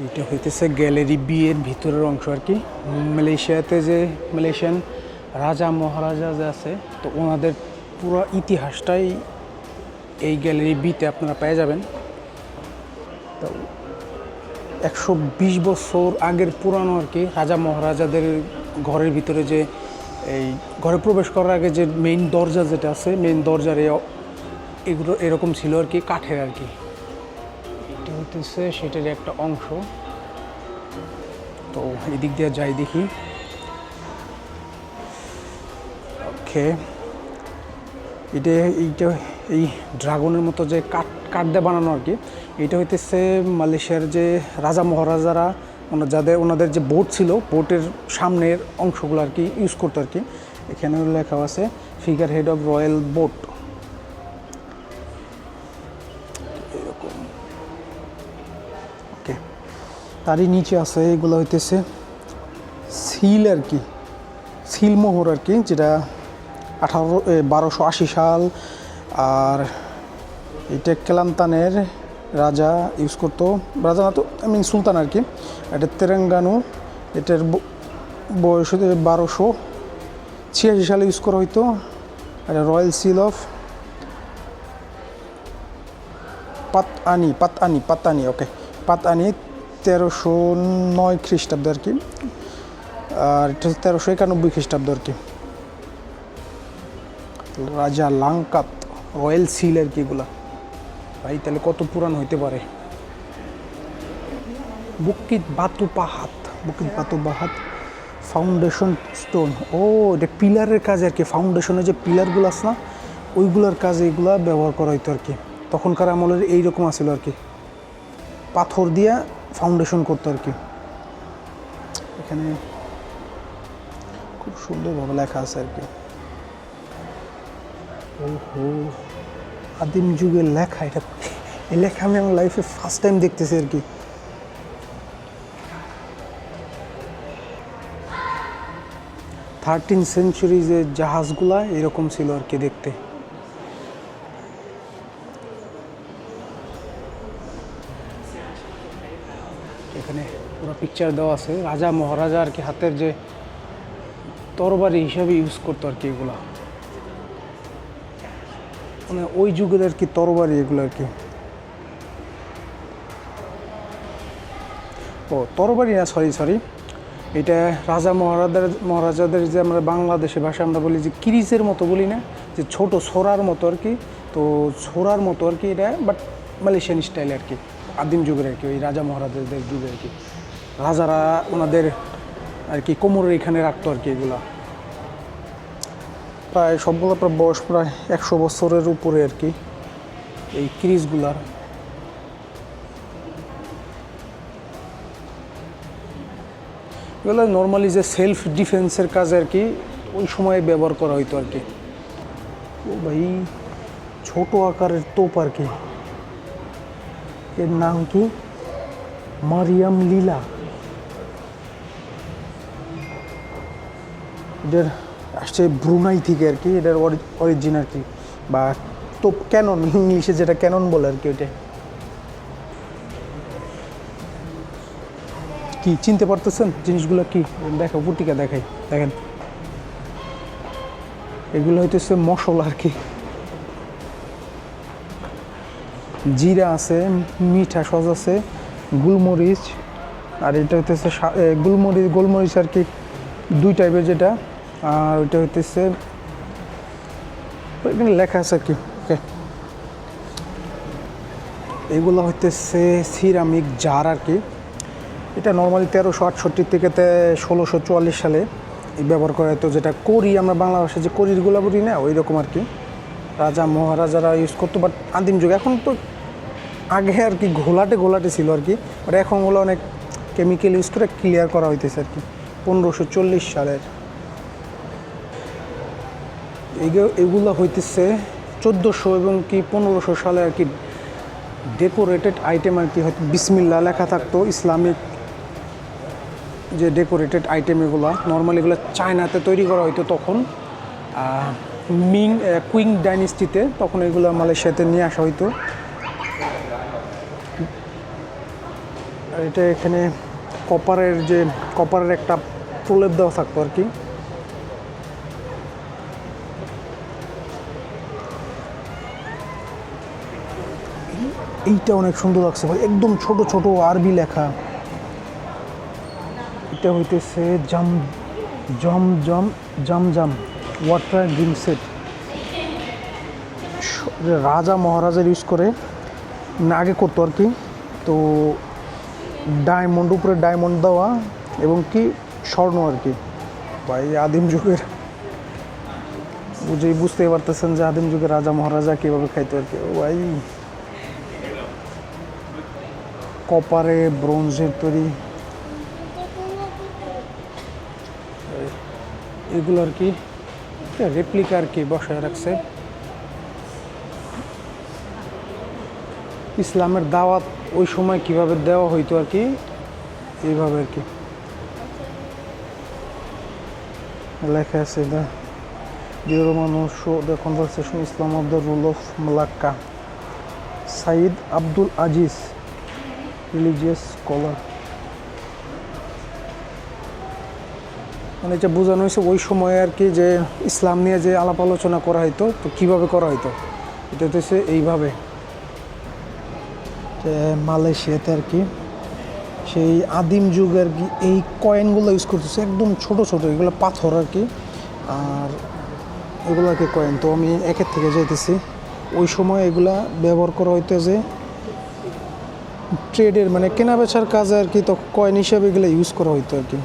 এটা হইতেছে গ্যালারি বিয়ের ভিতরের অংশ আর কি। মালয়েশিয়াতে যে মালয়েশিয়ান রাজা মহারাজা যে আছে, তো ওনাদের পুরো ইতিহাসটাই এই গ্যালারি বিতে আপনারা পেয়ে যাবেন। তো একশো বিশ বছর আগের পুরানো আর কি রাজা মহারাজাদের ঘরের ভিতরে যে এই ঘরে প্রবেশ করার আগে যে মেইন দরজা যেটা আছে মেইন দরজার এগুলো এরকম ছিল আর কি, কাঠের আর কি। হইতেছে সেটার একটা অংশ। তো এদিক দিয়ে যাই দেখি। ওকে। এটা, এইটা, এই ড্রাগনের মতো যে কাঠ কাঠ দিয়ে বানানো আর কি, এটা হইতেছে মালয়েশিয়ার যে রাজা মহারাজারা, ওনার যাদের, ওনাদের যে বোট ছিল, বোটের সামনের অংশগুলো আর কি ইউজ করতো আর কি। এখানে লেখা আছে figure head of royal boat তারই নিচে আছে, এগুলো হইতেছে সিল আর কি সিলমোহর আর কি, যেটা আঠারো বারোশো আশি সাল। আর এটা কেলান্তানের রাজা ইউজ করতো, রাজা না তো আই মিন সুলতান আর কি। এটা তেরেঙ্গানু, এটার বয়স বারোশো ছিয়াশি সালে ইউজ করা হইতো। এটা রয়্যাল সিল অফ পাত, আনি পাতআনি পাতআনি পাতানি ওকে পাতআনি তেরোশো নয় খ্রিস্টাব্দ আর কি। আর এটা হচ্ছে তেরোশো একানব্বই খ্রিস্টাব্দ আর কি। রাজা লাঙ্কাত রয়্যাল সিল আর কি এগুলা। ভাই, তাহলে কত পুরান হইতে পারে? বুকিত বাতু পাহাত, বুকিত বাতু পাহাত ফাউন্ডেশন স্টোন ও, এটা পিলারের কাজ আর কি। ফাউন্ডেশনের যে পিলারগুলো আছে না, ওইগুলোর কাজে এগুলা ব্যবহার করা হইতো আর কি। তখনকার আমলের এইরকম আছিল আর কি। পাথর দিয়া ফাউন্ডেশন করতো আর কি। এখানে খুব সুন্দরভাবে লেখা আছে আর কি। ওহো, আদিম যুগের লেখা, এটা এই লেখা আমি আমার লাইফে ফার্স্ট টাইম দেখতেছি আর কি। থার্টিন সেঞ্চুরিজের জাহাজগুলা এরকম ছিল আর কি দেখতে। এখানে পুরো পিকচার দেওয়া আছে। রাজা মহারাজা আর কি হাতের যে তরবারি হিসাবে ইউজ করতো আর কি এগুলা। মানে ওই যুগের আর কি তরবারি এগুলো আর কি। ও, তরবারি না সরি সরি এটা রাজা মহারাজাদের মহারাজাদের যে আমরা বাংলাদেশে ভাষায় আমরা বলি যে কিরিজের মতো বলি না, যে ছোট ছোরার মতো আর কি। তো ছোড়ার মতো আর কি এটা বাট মালয়েশিয়ান স্টাইল আর কি। আদিম যুগের আর কি, ওই রাজা মহারাজাদের যুগে আর কি। রাজারা ওনাদের আর কি কোমরের এখানে রাখতো আর কি এগুলা। প্রায় সবগুলো প্রায় বয়স প্রায় একশো বছরের উপরে আর কি, এই ক্রিজগুলার। এগুলো নর্মালি যে সেলফ ডিফেন্সের কাজে আর কি, ওই সময় ব্যবহার করা হইতো আর কি। ও ভাই, ছোট আকারের তোপ আর কি। এর নাম কি? মারিয়াম লীলা। এটার আসছে ব্রুনাই থেকে আর কি এটার অরিজিন আর কি, বা তোপ ক্যানন ইংলিশে যেটা ক্যানন বলে আর কি ওইটা কি, চিনতে পারতেছেন জিনিসগুলো কি? দেখো, পুটিকা দেখাই, দেখেন। এগুলো হইতেছে মশলা আর কি। জিরা আছে, মিঠা সস আছে, গুলমরিচ, আর এটা হইতেছে গুলমরিচ, গোলমরিচ আর কি, দুই টাইপের যেটা, আর ওইটা হইতেছে এখানে লেখা আছে আর কি, ওকে। এগুলো হইতেছে সিরামিক জার আর কি। এটা নর্মালি তেরোশো আটষট্টি থেকে ষোলোশো চুয়াল্লিশ সালে ব্যবহার করা হতো, যেটা করি আমরা বাংলা ভাষায় যে করিরগুলো বলি না ওই রকম আর কি। রাজা মহারাজারা ইউজ করতো বাট আদিম যুগ। এখন তো আগে আর কি ঘোলাটে ঘোলাটে ছিল আর কি বাট এখন ওগুলো অনেক কেমিক্যাল ইউজ করে ক্লিয়ার করা হইতেছে আর কি, পনেরোশো চল্লিশ সালের। এগুলো হইতেছে চোদ্দোশো এবং কি পনেরোশো সালে আর কি ডেকোরেটেড আইটেম আর কি, হয়তো বিসমিল্লা লেখা থাকতো, ইসলামিক যে ডেকোরেটেড আইটেম এগুলো নর্মালি এগুলো চায়নাতে তৈরি করা হইতো তখন। মিং কুইং ডাইনেস্টিতে, তখন এগুলো মালয়েশিয়াতে নিয়ে আসা হইতো। এটা এখানে কপারের যে, কপারের একটা প্রলেপ দেওয়া থাকতো আর কি। এইটা অনেক সুন্দর লাগছে ভাই, একদম ছোট ছোট আরবি লেখা। এটা হইতেছে জাম, জম জম জম, জাম। ওয়াটার অ্যান্ড ড্রিঙ্ক সেট রাজা মহারাজার ইউজ করে মানে আগে করতো আর কি। তো ডায়মন্ড উপরে ডায়মন্ড দেওয়া এবং কি স্বর্ণ আর কি। ভাই, আদিম যুগের। বুঝেই বুঝতেই পারতেছেন যে আদিম যুগের রাজা মহারাজা কীভাবে খাইতো আর কি। ও ভাই, কপারে ব্রোঞ্জের তৈরি। এগুলো আর কি রেপ্লিকা আর কি বসায় রাখছে। ইসলামের দাওয়াত ওই সময় কীভাবে দেওয়া হইতো আর কি, এইভাবে আর কি। লেখা আছে conversation Islam of the rule of Malacca Syed Abdul Aziz religious scholar মানে এটা বোঝানো হয়েছে ওই সময় আর কি যে ইসলাম নিয়ে যে আলাপ আলোচনা করা হইতো, তো কীভাবে করা হইতো? এটা হচ্ছে এইভাবে। যে মালয়েশিয়াতে আর কি, সেই আদিম যুগ আর কি এই কয়েনগুলো ইউজ করতেছে, একদম ছোট ছোট, এগুলো পাথর আর কি। আর এগুলো আর কি কয়েন তো আমি একের থেকে যাইতেছি। ওই সময় এগুলা ব্যবহার করা হইতো যে ট্রেডের মানে কেনা বেচার কাজে আর কি তো কয়েন হিসাবে এগুলো ইউজ করা হইতো আর কি।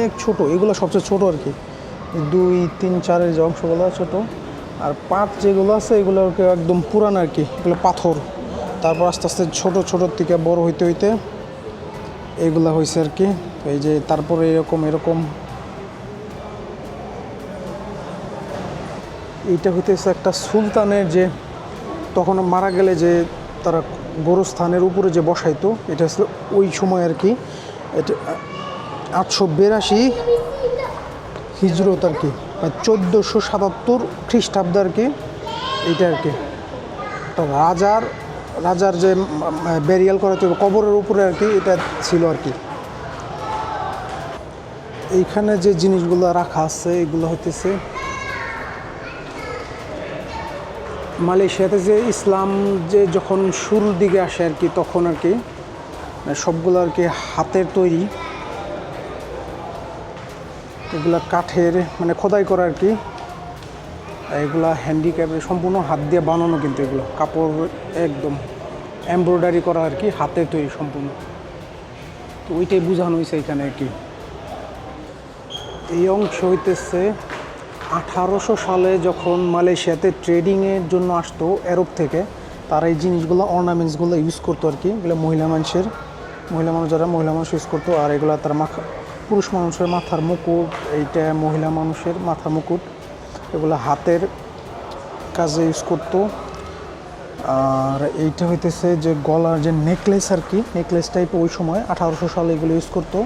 অনেক ছোট, এগুলো সবচেয়ে ছোট আর কি। দুই, তিন, চারের যে অংশগুলো ছোট। আর পাঁচ যেগুলো আছে, এগুলো একদম পুরান আর কি, এগুলো পাথর। তারপর আস্তে আস্তে ছোট, ছোটোর থেকে বড় হইতে হইতে এগুলা হয়েছে আর কি। এই যে তারপরে এরকম এরকম। এইটা হইতেছে একটা সুলতানের যে, তখন মারা গেলে যে তারা গোরস্থানের উপরে যে বসাইতো, এটা হচ্ছে ওই সময় আর কি। এটা আটশো বিরাশি হিজরত আর কি চোদ্দোশো সাতাত্তর খ্রিস্টাব্দ আর কি, এইটা আর কি। একটা রাজার রাজার যে ব্যারিয়াল করা হতো, কবরের উপরে আর কি, এটা ছিল আর কি। এইখানে যে জিনিসগুলো রাখা আছে, এগুলো হইতেছে মালয়েশিয়াতে যে ইসলাম যে যখন শুরুর দিকে আসে আর কি, তখন আর কি মানে সবগুলো আর কি হাতের তৈরি। এগুলা কাঠের মানে খোদাই করা আর কি। এগুলা হ্যান্ডিক্যাপের সম্পূর্ণ হাত দিয়ে বানানো কিন্তু এগুলো। কাপড় একদম এমব্রয়ডারি করা আর কি, হাতে তৈরি সম্পূর্ণ। তো ওইটাই বোঝানো হয়েছে এখানে আর কি। এই অংশ হইতেছে আঠারোশো সালে যখন মালয়েশিয়াতে ট্রেডিংয়ের জন্য আসতো আরব থেকে, তারা এই জিনিসগুলো অর্নামেন্টসগুলো ইউজ করতো আর কি। এগুলো মহিলা মানুষের, মহিলা মানুষ যারা মহিলা মানুষ ইউজ করতো, আর এগুলো তার মাথা পুরুষ মানুষের মাথার মুকুট, এইটা মহিলা মানুষের মাথার মুকুট। এগুলো হাতের কাজে ইউজ করতো। আর এইটা হইতেছে যে গলার যে নেকলেস আর কি নেকলেস টাইপ ওই সময় আঠারোশো সালে এগুলো ইউজ করতো।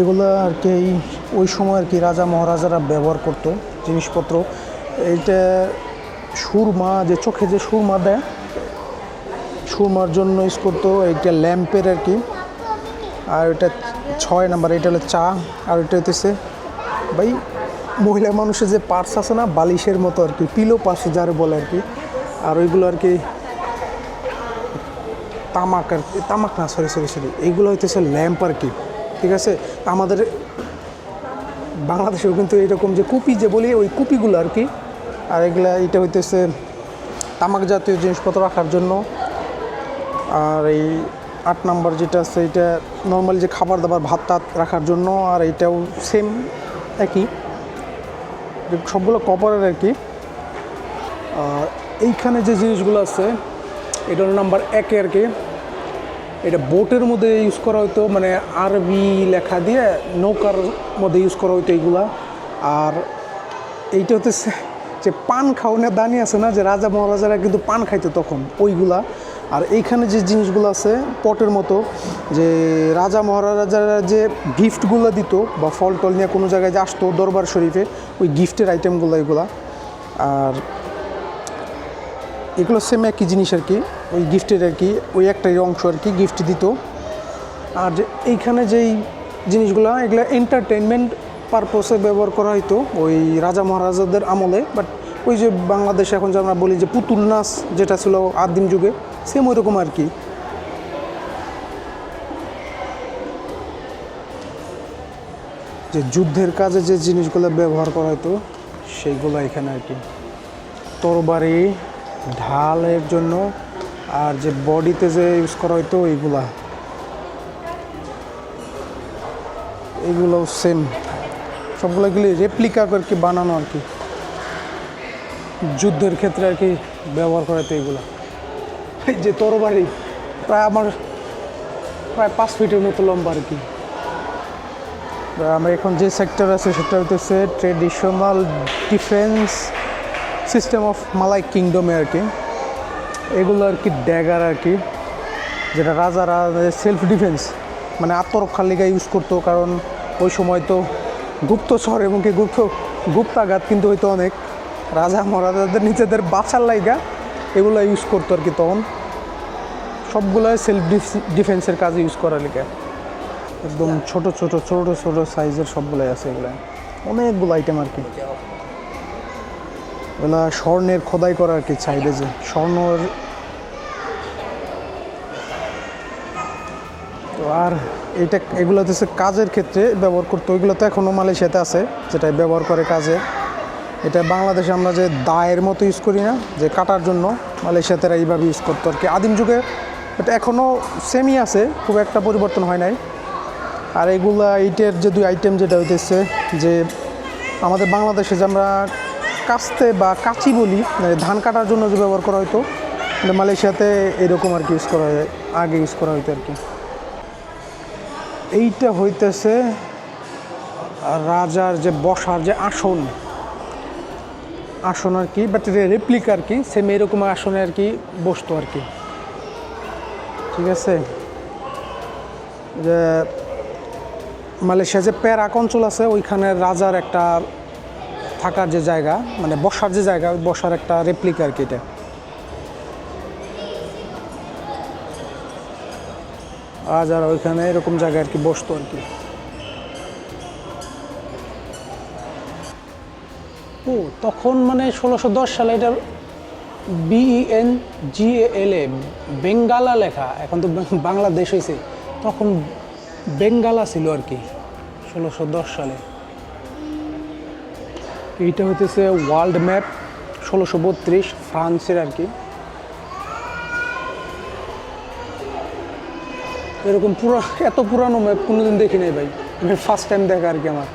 এগুলো আর কি ওই সময় আর কি রাজা মহারাজারা ব্যবহার করতো জিনিসপত্র। এইটা সুরমা, যে চোখে যে সুরমা দেয় সুরমার জন্য ইউজ করতো, এইটা ল্যাম্পের আর কি। আর এটা ছয় নাম্বার এটা হলো চা, আর এটা হইতেছে, ভাই, মহিলা মানুষের যে পার্স আছে না, বালিশের মতো আর কি পিলো পার্স যার বলে আর কি। আর ওইগুলো আর কি, তামাক আর কি, তামাক না সরি সরি সরি এইগুলো হইতেছে ল্যাম্প আর কি, ঠিক আছে? আমাদের বাংলাদেশেও কিন্তু এরকম যে কুপি যে বলি, ওই কুপিগুলো আর কি, আর এগুলা এটা হইতেছে তামাক জাতীয় জিনিসপত্র রাখার জন্য। আর এই আট নাম্বার যেটা আছে, এটা নর্মালি যে খাবার দাবার, ভাত টাত রাখার জন্য, আর এইটাও সেম একই। সবগুলো কপারের আর কি আর এইখানে যে জিনিসগুলো আছে, এটা হলো নাম্বার একে আর কি এটা বোটের মধ্যে ইউজ করা হতো মানে আরবি লেখা দিয়ে নৌকার মধ্যে ইউজ করা হতো এইগুলা। আর এইটা হচ্ছে যে পান খাওয়ানোর দানি আছে না, যে রাজা মহারাজারা কিন্তু পান খাইতো তখন, ওইগুলা। আর এইখানে যে জিনিসগুলো আছে, পটের মতো, যে রাজা মহারাজারা যে গিফটগুলো দিত বা ফল টল নিয়ে কোনো জায়গায় যে আসতো দরবার শরীফে, ওই গিফটের আইটেমগুলো এগুলা। আর এগুলো সেম একই জিনিস আর কি, ওই গিফটের আর কি, ওই একটাই অংশ আর কি গিফট দিত। আর যে এইখানে যেই জিনিসগুলো, এগুলো এন্টারটেনমেন্ট পারপোসে ব্যবহার করা হতো ওই রাজা মহারাজাদের আমলে বাট ওই যে বাংলাদেশে এখন যে আমরা বলি যে পুতুল নাচ, যেটা ছিল আদিম যুগে সেম ওই রকম আর কি যে যুদ্ধের কাজে যে জিনিসগুলো ব্যবহার করা হতো সেইগুলো এখানে আর কি। তরবারি, ঢালের জন্য আর যে বডিতে যে ইউজ করা হতো এইগুলা। এগুলো সেম সবগুলোগুলি রেপ্লিকা আর কি বানানো আর কি। যুদ্ধের ক্ষেত্রে আর কি ব্যবহার করা হতো এগুলো যে তরবারি, প্রায় আমার প্রায় পাঁচ ফিটের মতো লম্বা আর কি। আমরা এখন যে সেক্টর আছে সেটা হইতেছে traditional defence system of Malay কিংডমে আর কি। এগুলো আর কি ড্যাগার আর কি, যেটা রাজারা সেলফ ডিফেন্স মানে আত্মরক্ষার লিগা ইউজ করতো, কারণ ওই সময় তো গুপ্ত গুপ্তচর এবং কি গুপ্ত গুপ্তাঘাত কিন্তু হয়তো অনেক। রাজা মহারাজাদের নিজেদের বাঁচার লাইগা। এগুলো ইউজ করতো আর কি তখন। সবগুলো সেলফ ডিফেন্সের কাজে ইউজ করার লিগা। একদম ছোট ছোট ছোট ছোট সাইজের সবগুলাই আছে এগুলো। অনেকগুলো আইটেম আর কি। এগুলা স্বর্ণের খোদাই করা আর কি সাইডে যে। স্বর্ণর তো আর এইটা এগুলো হচ্ছে কাজের ক্ষেত্রে ব্যবহার করতো। ওইগুলো তো এখনও মালয়েশিয়াতে আছে যেটা ব্যবহার করে কাজে। এটা বাংলাদেশে আমরা যে দায়ের মতো ইউজ করি না, যে কাটার জন্য মালয়েশিয়াতে এইভাবে ইউজ করতো আর কি। আদিম যুগে এটা এখনও সেমই আছে, খুব একটা পরিবর্তন হয় নাই। আর এগুলা এইটের যে দুই আইটেম যেটা হইতেছে, যে আমাদের বাংলাদেশে যে আমরা কাস্তে বা কাচি বলি মানে ধান কাটার জন্য যে ব্যবহার করা হতো মালয়েশিয়াতে এরকম আর কি ইউজ করা হয়, আগে ইউজ করা হইতো আর কি। এইটা হইতেছে রাজার যে বসার যে আসন আসন আর কি বাট রেপ্লিক আর কি সেম এরকম আসনে আর কি বসতো আর কি। ঠিক আছে? যে মালয়েশিয়া যে প্যারাক অঞ্চল আছে, ওইখানে রাজার একটা থাকার যে জায়গা মানে বসার যে জায়গা বসার একটা রেপ্লিক আর কি এটা। রাজারা ওইখানে এরকম জায়গায় আর কি বসতো আর কি। ও, তখন মানে ষোলোশো দশ সালে এটা বিইএন জি এল এ বেঙ্গালা লেখা, এখন তো বাংলাদেশ হয়েছে তখন বেঙ্গালা ছিল আর কি, ষোলোশো দশ সালে। এইটা হইতেছে ওয়ার্ল্ড ম্যাপ ষোলোশো বত্রিশ, ফ্রান্সের আর কি। এরকম পুরো এত পুরানো ম্যাপ কোনোদিন দেখি নাই ভাই, আমি ফার্স্ট টাইম দেখা আর কি আমার।